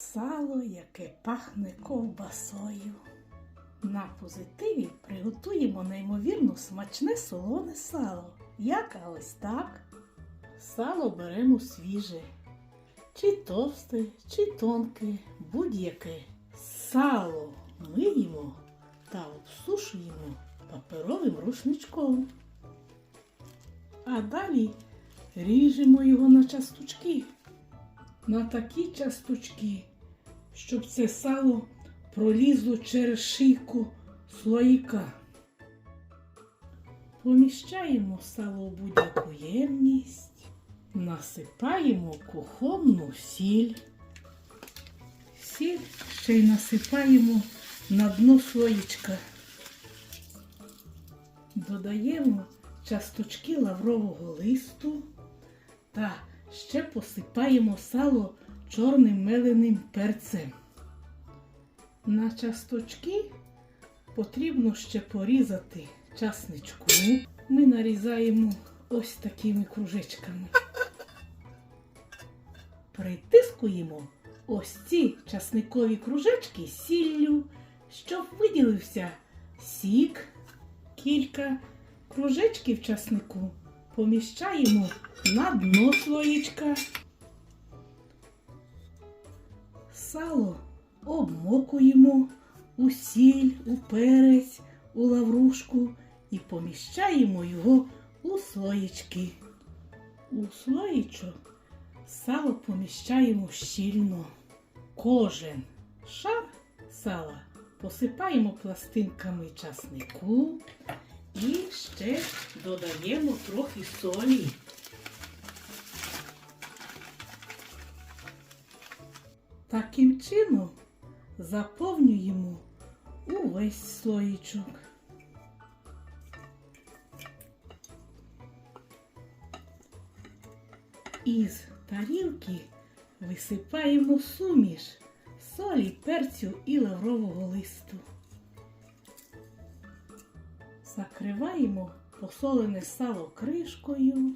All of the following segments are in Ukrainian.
Сало, яке пахне ковбасою. На позитиві приготуємо неймовірно смачне солоне сало. Як ось так. Сало беремо свіже, чи товсте, чи тонке, будь-яке. Сало миємо та обсушуємо паперовим рушничком. А далі ріжемо його на часточки. На такі часточки, щоб це сало пролізло через шийку слоїка. Поміщаємо сало в будь-яку ємність, насипаємо кухонну сіль. Сіль ще й насипаємо на дно слоїчка. Додаємо часточки лаврового листу та ще посипаємо сало чорним меленим перцем. На часточки потрібно ще порізати часничку. Ми нарізаємо ось такими кружечками. Притискуємо ось ці часникові кружечки сіллю, щоб виділився сік. Кілька кружечків часнику поміщаємо на дно слоїчка. Сало обмокуємо у сіль, у перець, у лаврушку і поміщаємо його у слоїчки. У слоїчок сало поміщаємо щільно. Кожен шар сала посипаємо пластинками часнику і ще додаємо трохи солі. Таким чином заповнюємо увесь слоїчок. Із тарілки висипаємо суміш солі, перцю і лаврового листу. Закриваємо посолене сало кришкою,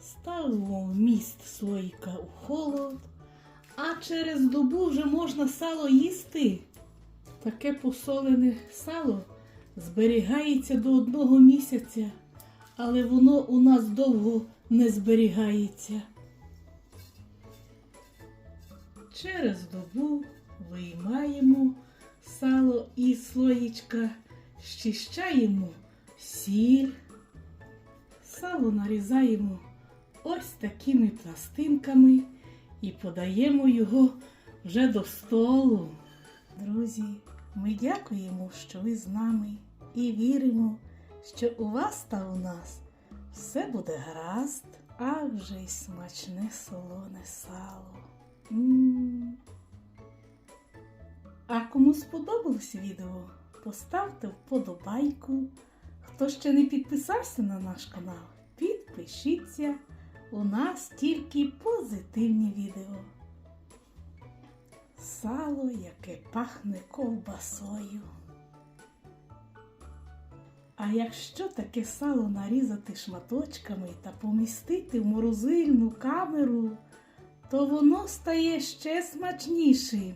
ставимо вміст слоїка у холод, а через добу вже можна сало їсти. Таке посолене сало зберігається до одного місяця, але воно у нас довго не зберігається. Через добу виймаємо сало із слоїчка, щищаємо сіль, сало нарізаємо ось такими пластинками і подаємо його вже до столу. Друзі, ми дякуємо, що ви з нами і віримо, що у вас та у нас все буде гаразд, а вже й смачне солоне сало. М. А кому сподобалось відео, поставте вподобайку. Хто ще не підписався на наш канал, підпишіться. У нас тільки позитивні відео. Сало, яке пахне ковбасою. А якщо таке сало нарізати шматочками та помістити в морозильну камеру, то воно стає ще смачнішим.